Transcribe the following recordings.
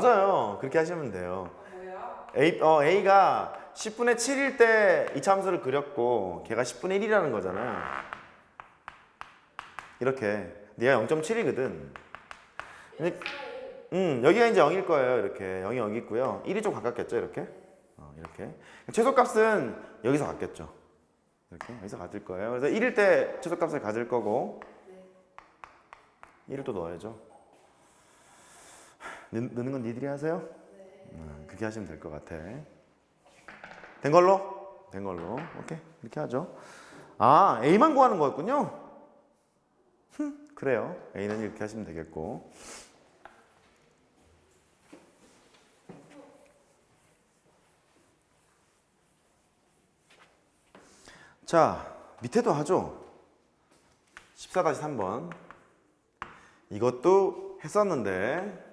맞아요. 그렇게 하시면 돼요. A, 어, A가 10분의 7일 때 이 참수를 그렸고 걔가 10분의 1이라는 거잖아요. 이렇게 얘가 0.7이거든. 근데, 음, 여기가 이제 0일 거예요. 이렇게 0이 여기 있고요. 1이 좀 가깝겠죠. 이렇게. 어, 이렇게. 최소값은 여기서 갖겠죠. 이렇게 여기서 가질 거예요. 그래서 1일 때 최소값을 가질 거고 1을 또 넣어야죠. 넣, 넣는 건 니들이 하세요? 음, 그렇게 하시면 될 것 같아. 된 걸로? 된 걸로. 오케이. 이렇게 하죠. 아, A만 구하는 거였군요. 흠, 그래요. A는 이렇게 하시면 되겠고. 자, 밑에도 하죠. 14-3번. 이것도 했었는데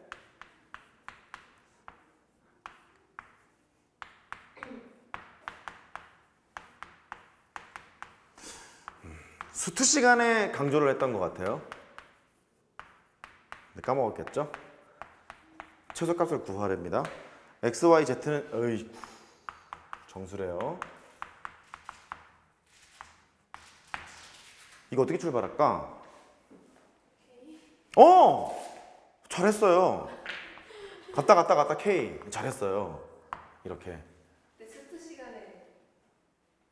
수투 시간에 강조를 했던 것 같아요. 네, 까먹었겠죠? 최소값을 구하랍니다. x, y, z는 어이 정수래요. 이거 어떻게 출발할까? 어! 잘했어요. 갔다 갔다 갔다 K 잘했어요. 이렇게. 근데 스트 시간에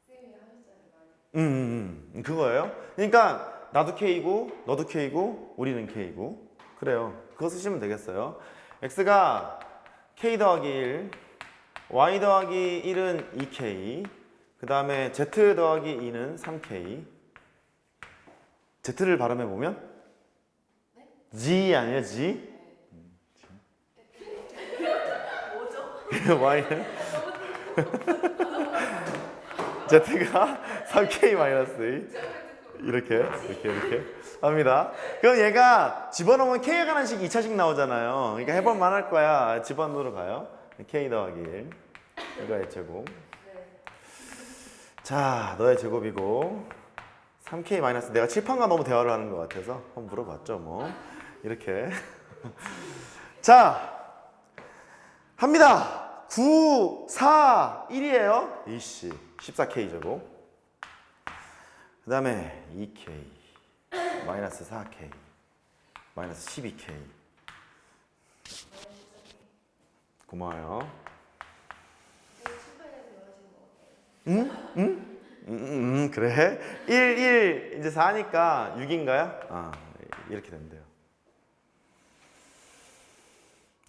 쌤이 하셨잖아요. 많이. 음, 음, 음, 그거예요. 그러니까 나도 K고 너도 K고 우리는 K고 그래요. 그거 쓰시면 되겠어요. X가 K 더하기 1, Y 더하기 1은 2K, 그 다음에 Z 더하기 2는 3K. Z를 발음해 보면 G 아니야 G? 뭐죠? Y는 Z가 3K 마이너스 2 이렇게 이렇게 이렇게 합니다. 그럼 얘가 집어넣으면 관한 식 2차식 나오잖아요. 그러니까 해볼 만할 거야. 집어넣으러 가요. K 더하기 1 이거의 제곱. 자, 너의 제곱이고 3K 마이너스 내가 칠판과 너무 대화를 하는 것 같아서 한번 물어봤죠 뭐 이렇게 자 합니다 9, 4, 1이에요 이씨 14K 제곱 그 다음에 2K 마이너스 4K 마이너스 12K 고마워요 거. 음, 음, 음, 그래? 1, 1, 이제 4니까 6인가요? 아, 이렇게 된대요.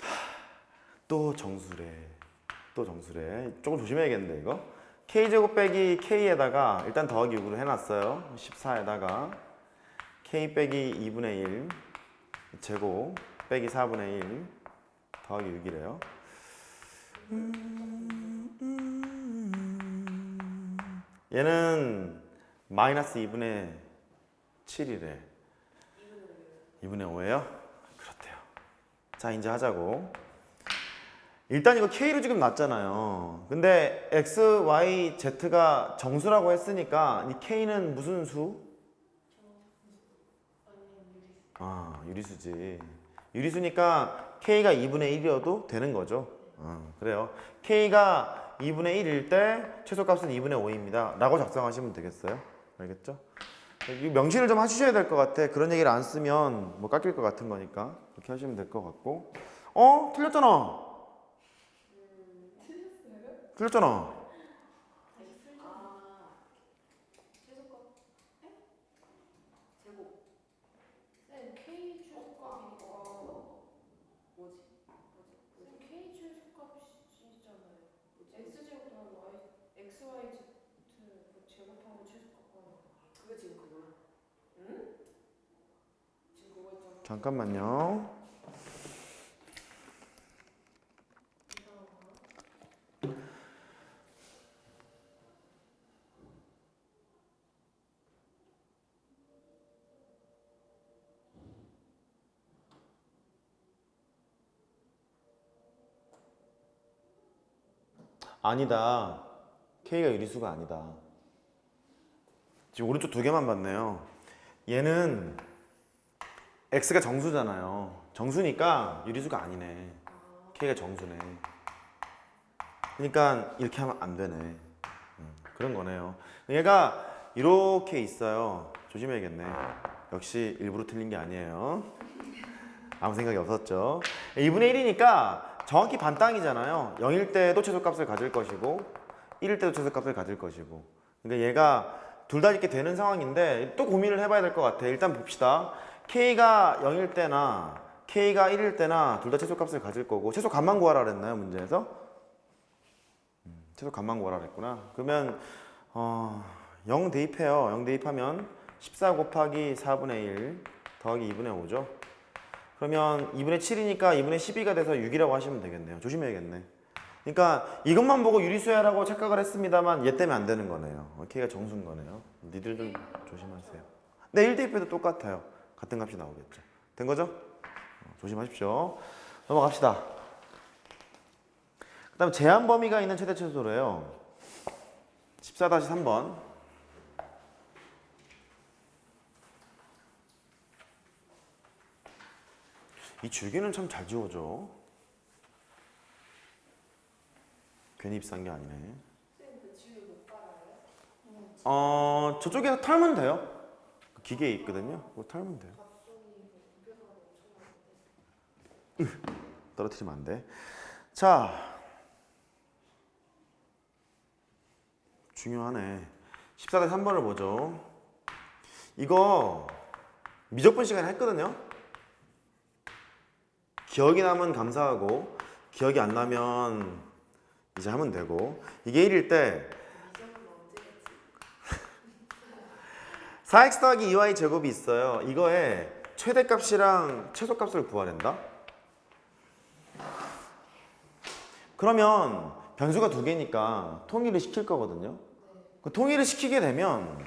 하, 또 정수래. 또 정수래. 조금 조심해야겠는데, 이거? K제곱 빼기 K에다가 일단 더하기 6으로 해놨어요. 14에다가 K 빼기 2분의 1 제곱 빼기 4분의 1 더하기 6이래요. 얘는 마이너스 2분의 7이래. 2분의 5예요? 그렇대요. 자, 이제 하자고. 일단 이거 K로 지금 났잖아요. 근데 X, Y, Z가 정수라고 했으니까 이 K는 무슨 수? 아, 유리수지. 유리수니까 K가 2분의 1이어도 되는 거죠. 어, 그래요. K가 2분의 1일 때 최소값은 2분의 5입니다. 라고 작성하시면 되겠어요. 알겠죠? 이 명시를 좀 하셔야 될 것 같아. 그런 얘기를 안 쓰면 뭐 깎일 것 같은 거니까. 그렇게 하시면 될 것 같고. 어? 틀렸잖아. 틀렸잖아. 아. 최소값. 에? 제곱. 쌤 K 최소값이니까 뭐지? 쌤 K 최소값이잖아요. X 제곱 더하기 Y X Y Z 제곱하고 최소값 구하는 거. 그게 지금 그거야? 응? 지금 그거 있잖아. 잠깐만요. 아니다. K가 유리수가 아니다. 지금 오른쪽 두 개만 봤네요. 얘는 X가 정수잖아요. 정수니까 유리수가 아니네. K가 정수네. 그러니까 이렇게 하면 안 되네. 음, 그런 거네요. 얘가 이렇게 있어요. 조심해야겠네. 역시 일부러 틀린 게 아니에요. 아무 생각이 없었죠. 2분의 1이니까 정확히 반 땅이잖아요. 0일 때도 최소값을 가질 것이고 1일 때도 최소값을 가질 것이고. 그러니까 얘가 둘 다 이렇게 되는 상황인데 또 고민을 해봐야 될 것 같아. 일단 봅시다. K가 0일 때나 K가 1일 때나 둘 다 최소값을 가질 거고 최소 값만 구하라 그랬나요 문제에서? 음, 최소 값만 구하라 그랬구나. 그러면 어, 0 대입해요. 0 대입하면 14 곱하기 4분의 1 더하기 2분의 5죠. 그러면 2분의 7이니까 2분의 12가 돼서 6이라고 하시면 되겠네요. 조심해야겠네. 그러니까 이것만 보고 유리수야라고 착각을 했습니다만 얘 때문에 안 되는 거네요. 어, K가 정수인 거네요. 니들 좀 조심하세요. 네, 1 대입해도 똑같아요. 같은 값이 나오겠죠. 된 거죠? 어, 조심하십시오. 넘어갑시다. 그 다음 제한 범위가 있는 최대 최소래요. 14-3번. 이 줄기는 참 잘 지워져. 괜히 입사한 게 아니네. 어, 저쪽에서 털면 돼요. 그 기계에 있거든요. 그거 털면 돼요. 으, 떨어뜨리면 안 돼. 자, 중요하네. 14대 3번을 보죠. 이거 미적분 시간에 했거든요. 기억이 나면 감사하고 기억이 안 나면 이제 하면 되고 이게 1일 때 4x 더하기 2y 제곱이 있어요. 이거에 최대값이랑 최소값을 구하낸다. 그러면 변수가 두 개니까 통일을 시킬 거거든요. 그 통일을 시키게 되면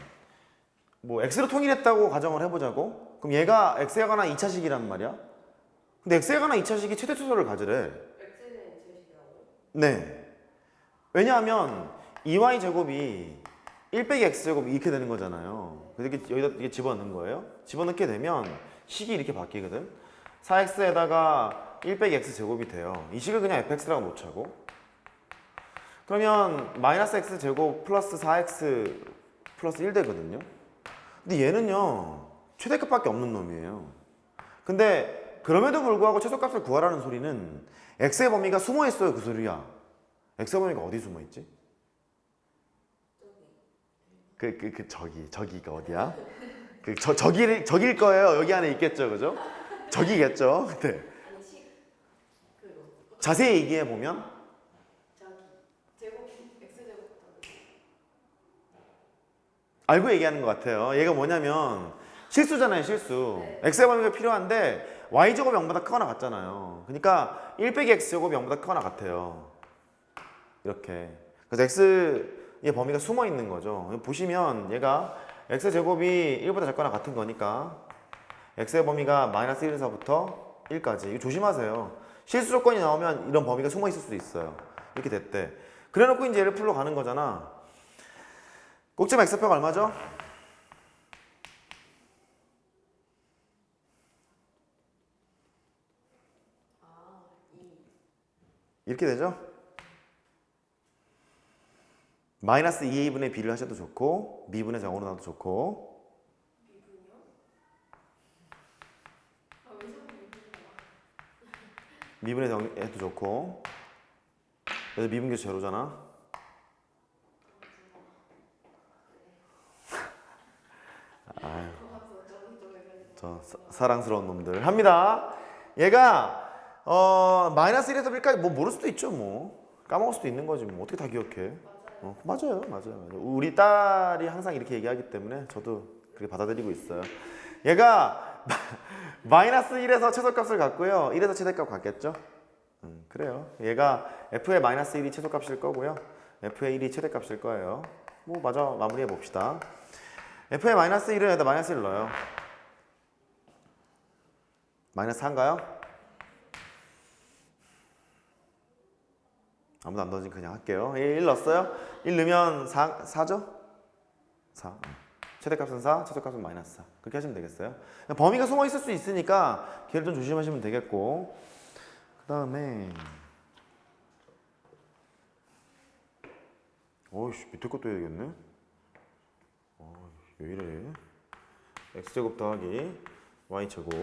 뭐 x로 통일했다고 가정을 해보자고. 그럼 얘가 x에 관한 2차식이란 말이야. 근데 관한 2차식이 최대 최소를 가지래. 엑셀은 제시라고? 네. 왜냐하면 2y 제곱이 1 빼기 x 제곱이 이렇게 되는 거잖아요. 그래서 이렇게 여기다 이렇게 집어넣는 거예요. 집어넣게 되면 식이 이렇게 바뀌거든. 4x에다가 1 빼기 x 제곱이 돼요. 이 식을 그냥 fx라고 놓자고. 그러면 마이너스 x 제곱 플러스 4x 플러스 1 되거든요. 근데 얘는요 최대값밖에 없는 놈이에요. 근데 그럼에도 불구하고 최소값을 구하라는 소리는 x의 범위가 숨어 있어요 그 소리야. x의 범위가 어디 숨어 있지? 그 그 그 저기 저기가 어디야? 그 저 저기 저길 거예요. 여기 안에 있겠죠, 그죠? 저기겠죠. 네. 자세히 얘기해 보면. 알고 얘기하는 것 같아요. 얘가 뭐냐면 실수잖아요, 실수. x의 범위가 필요한데 y 제곱이 0보다 크거나 같잖아요. 그러니까 1 빼기 x 제곱이 0보다 크거나 같아요. 이렇게. 그래서 x의 범위가 숨어 있는 거죠. 보시면 얘가 x 제곱이 1보다 작거나 같은 거니까 x의 범위가 마이너스 1에서부터 1까지. 이거 조심하세요. 실수 조건이 나오면 이런 범위가 숨어 있을 수도 있어요. 이렇게 됐대. 그래 놓고 이제 얘를 풀러 가는 거잖아. 꼭지점 x표가 얼마죠? 이렇게 되죠? 마이너스 2a분의 b를 하셔도 좋고 미분의 정으로 나도 좋고? 미분의 정 해도 좋고 그래서 미분계수 제로잖아 아유. 저 사- 사랑스러운 놈들 합니다 얘가 어 마이너스 1에서 1까지 뭐 모를 수도 있죠 뭐 까먹을 수도 있는 거지 뭐 어떻게 다 기억해 어, 맞아요, 맞아요. 우리 딸이 항상 이렇게 얘기하기 때문에 저도 그렇게 받아들이고 있어요. 얘가 마이너스 1에서 최소값을 갖고요. 1에서 최대값 갖겠죠? 음, 그래요. 얘가 f의 마이너스 1이 최소값일 거고요. f의 1이 최대값일 거예요. 뭐 맞아, 마무리해 봅시다. f의 마이너스 1은 여기다 마이너스 1 넣어요. 마이너스 4인가요? 아무도 안 던진 그냥 할게요. 1 넣었어요? 1 넣으면 4, 4죠? 4. 최대값은 4, 최소값은 마이너스 4. 그렇게 하시면 되겠어요. 범위가 숨어 있을 수 있으니까 걔를 좀 조심하시면 되겠고 그 다음에 어이씨 밑에 것도 해야겠네. 어왜 이래? x제곱 더하기 y제곱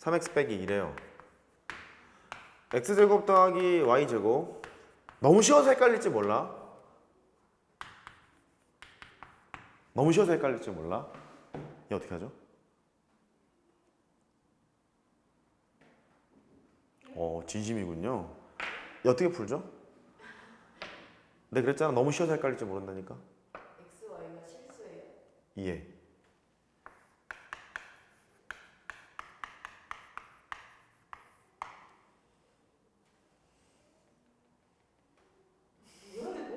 3x 빼기 2래요. X 제곱 더하기 y 제곱 너무 쉬워서 헷갈릴지 몰라. 너무 쉬워서 헷갈릴지 몰라. 이 어떻게 하죠? 어 진심이군요. 이 어떻게 풀죠? 네 그랬잖아 너무 쉬워서 헷갈릴지 모른다니까. X, Y가 실수예요. 이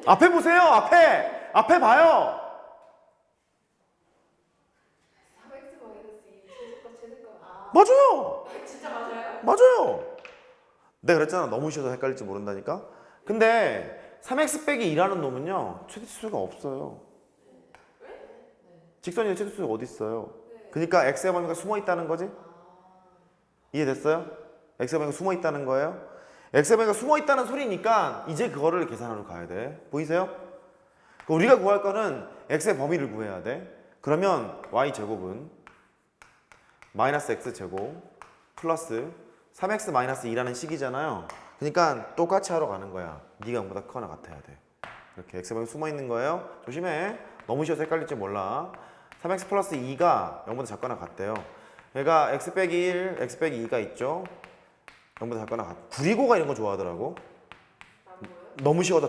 앞에 보세요. 앞에. 앞에 봐요. 3X 마이너스 2 최소값 최대값. 아, 맞아요. 진짜 맞아요? 맞아요. 내가 그랬잖아. 너무 쉬워서 헷갈릴지 모른다니까. 근데 3x 빼기 2라는 놈은요. 최대치수가 없어요. 직선이 최대치수가 어디 있어요? 그러니까 x의 범위가 숨어 있다는 거지? 이해됐어요? x의 범위가 숨어 있다는 거예요? 범위가 숨어 있다는 소리니까 이제 그거를 계산하러 가야 돼. 보이세요? 그 우리가 구할 거는 x의 범위를 구해야 돼. 그러면 y 제곱은 마이너스 x 제곱 플러스 3x 마이너스 2라는 식이잖아요. 그러니까 똑같이 하러 가는 거야. 네가 0보다 크거나 같아야 돼. 이렇게 x 범위 숨어 있는 거예요. 조심해. 너무 쉬워서 헷갈릴지 몰라. 3x 플러스 2가 0보다 작거나 같대요. 얘가 x 빼기 1, x 빼기 2가 있죠. 0보다 작거나 같. 부리고가 이런 거 좋아하더라고. 너무 쉬워서